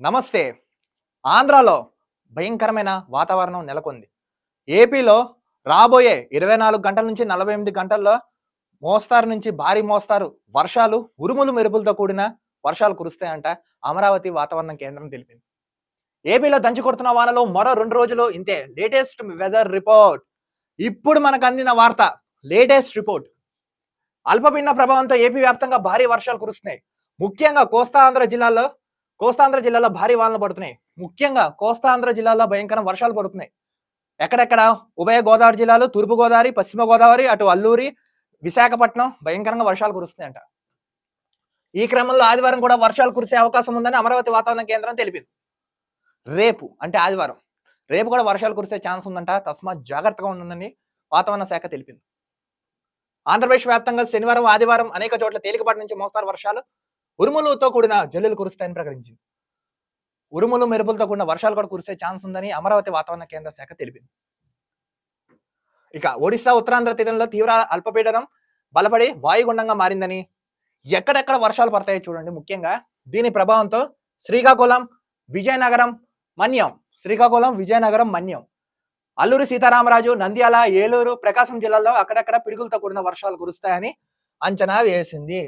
నమస్తే. ఆంధ్రాలో భయంకరమైన వాతావరణం నెలకొంది. ఏపీలో రాబోయే ఇరవై నాలుగు గంటల నుంచి నలభై ఎనిమిది గంటల్లో మోస్తారు నుంచి భారీ మోస్తారు వర్షాలు ఉరుములు మెరుపులతో కూడిన వర్షాలు కురుస్తాయంట అమరావతి వాతావరణ కేంద్రం తెలిపింది. ఏపీలో దంచి కొడుతున్న వానలో మరో రెండు రోజులు ఇంతే. Latest weather report. ఇప్పుడు మనకు అందిన వార్త లేటెస్ట్ రిపోర్ట్. అల్పపీడన ప్రభావంతో ఏపీ వ్యాప్తంగా భారీ వర్షాలు కురుస్తున్నాయి. ముఖ్యంగా కోస్తా ఆంధ్ర జిల్లాలో కోస్తాంధ్ర జిల్లాలో భారీ వానలు పడుతున్నాయి. ముఖ్యంగా కోస్తాంధ్ర జిల్లాలో భయంకర వర్షాలు పడుతున్నాయి. ఎక్కడెక్కడ? ఉభయ గోదావరి జిల్లాలు తూర్పు గోదావరి పశ్చిమ గోదావరి అటు అల్లూరి విశాఖపట్నం భయంకరంగా వర్షాలు కురుస్తున్నాయంట. ఈ క్రమంలో ఆదివారం కూడా వర్షాలు కురిసే అవకాశం ఉందని అమరావతి వాతావరణ కేంద్రం తెలిపింది. రేపు అంటే ఆదివారం. రేపు కూడా వర్షాలు కురిసే ఛాన్స్ ఉందంట. తస్మాత్ జాగ్రత్తగా ఉండండి వాతావరణ శాఖ తెలిపింది. ఆంధ్రప్రదేశ్ వ్యాప్తంగా శనివారం ఆదివారం అనేక చోట్ల తేలికపాటి నుంచి మోస్తారు వర్షాలు. ఉరుములతో కూడిన జల్లులు కురుస్తాయని ప్రకటించింది. ఉరుములు మెరుపులతో కూడిన వర్షాలు కూడా కురిసే ఛాన్స్ ఉందని అమరావతి వాతావరణ కేంద్ర శాఖ తెలిపింది. ఇక ఒడిశా ఉత్తరాంధ్ర తీరంలో తీవ్ర అల్పపీడనం బలపడి వాయుగుండంగా మారిందని ఎక్కడెక్కడ వర్షాలు పడతాయో చూడండి. ముఖ్యంగా దీని ప్రభావంతో శ్రీకాకుళం విజయనగరం మన్యం. శ్రీకాకుళం విజయనగరం మన్యం. అల్లూరి సీతారామరాజు నంద్యాల ఏలూరు ప్రకాశం జిల్లాల్లో అక్కడక్కడ పిడుగులతో కూడిన వర్షాలు కురుస్తాయని అంచనా వేసింది.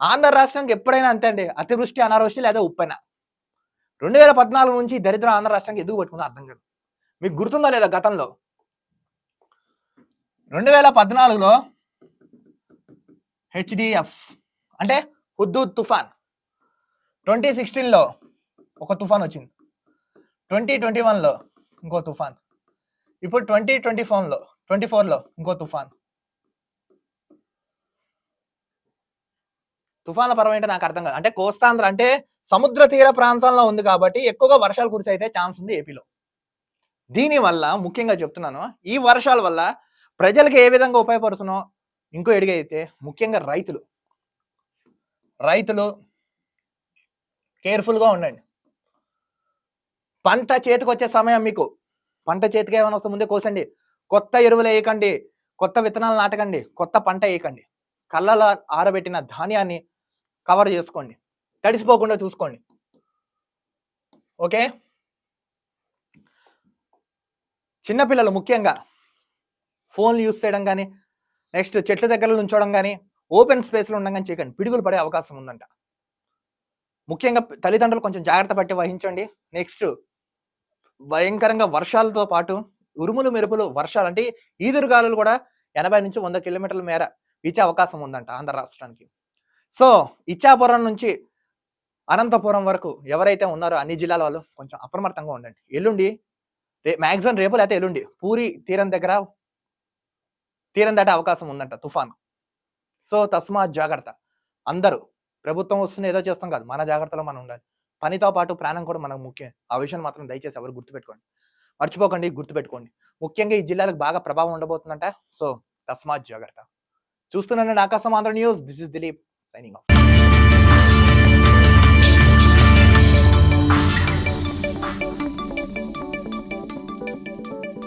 ఆంధ్ర రాష్ట్రానికి ఎప్పుడైనా అంతే అండి. అతివృష్టి అనావృష్టి లేదా ఉప్పెన. రెండు వేల పద్నాలుగు నుంచి దరిద్ర ఆంధ్ర రాష్ట్రానికి ఎందుకు పట్టుకుందో అర్థం కాదు. మీకు గుర్తుందా లేదా గతంలో? రెండు వేల పద్నాలుగులో హెచ్డిఎఫ్ అంటే హుద్దూద్ తుఫాన్. ట్వంటీ సిక్స్టీన్లో ఒక తుఫాన్ వచ్చింది. ట్వంటీ ట్వంటీ వన్లో ఇంకో తుఫాన్. ఇప్పుడు ట్వంటీ ట్వంటీ ఫోర్లో ట్వంటీ ఫోర్లో ఇంకో తుఫాన్. తుఫాన్ల పర్వం ఏంటో నాకు అర్థం కాదు. అంటే కోస్తాంధ్ర అంటే సముద్ర తీర ప్రాంతంలో ఉంది కాబట్టి ఎక్కువగా వర్షాలు కురిసైతే ఛాన్స్ ఉంది ఏపీలో. దీనివల్ల ముఖ్యంగా చెప్తున్నాను ఈ వర్షాల వల్ల ప్రజలకు ఏ విధంగా ఉపయోగపడుతున్నో ఇంకో ఎడిగైతే ముఖ్యంగా రైతులు. రైతులు కేర్ఫుల్గా ఉండండి. పంట చేతికి వచ్చే సమయం మీకు. పంట చేతికి ఏమైనా వస్తే ముందే కోసండి. కొత్త ఎరువులు వేయకండి కొత్త విత్తనాలు నాటకండి కొత్త పంట వేయకండి. కళ్ళలో ఆరబెట్టిన ధాన్యాన్ని కవర్ చేసుకోండి. తడిసిపోకుండా చూసుకోండి. ఓకే? చిన్నపిల్లలు ముఖ్యంగా ఫోన్లు యూస్ చేయడం కానీ నెక్స్ట్ చెట్ల దగ్గర ఉంచడం కానీ ఓపెన్ స్పేస్లో ఉండడం కానీ చేయకండి. పిడుగులు పడే అవకాశం ఉందంట. ముఖ్యంగా తల్లిదండ్రులు కొంచెం జాగ్రత్త పట్టి వహించండి. నెక్స్ట్ భయంకరంగా వర్షాలతో పాటు ఉరుములు మెరుపులు వర్షాలు అంటే ఈదురుగాలులు కూడా ఎనభై నుంచి వంద కిలోమీటర్ల మేర ఇచ్చే అవకాశం ఉందంట ఆంధ్ర రాష్ట్రానికి. సో ఇచ్చాపురం నుంచి అనంతపురం వరకు ఎవరైతే ఉన్నారో అన్ని జిల్లాల వాళ్ళు కొంచెం అప్రమత్తంగా ఉండండి. ఎల్లుండి రే మ్యాక్సిమం రేపు లేకపోతే ఎల్లుండి పూరి తీరం దగ్గర తీరం దాటే అవకాశం ఉందంట తుఫాన్. సో తస్మాత్ జాగ్రత్త. అందరూ ప్రభుత్వం వస్తుంది ఏదో చేస్తాం కాదు మన జాగ్రత్తలో మనం ఉండాలి. పనితో పాటు ప్రాణం కూడా మనకు ముఖ్యం. ఆ విషయం మాత్రం దయచేసి ఎవరు గుర్తుపెట్టుకోండి. మర్చిపోకండి గుర్తుపెట్టుకోండి. ముఖ్యంగా ఈ జిల్లాలకు బాగా ప్రభావం ఉండబోతుందంట. సో తస్మాత్ జాగ్రత్త. చూస్తున్నాను ఆకాశం Andhra news. This is Dilip. signing off.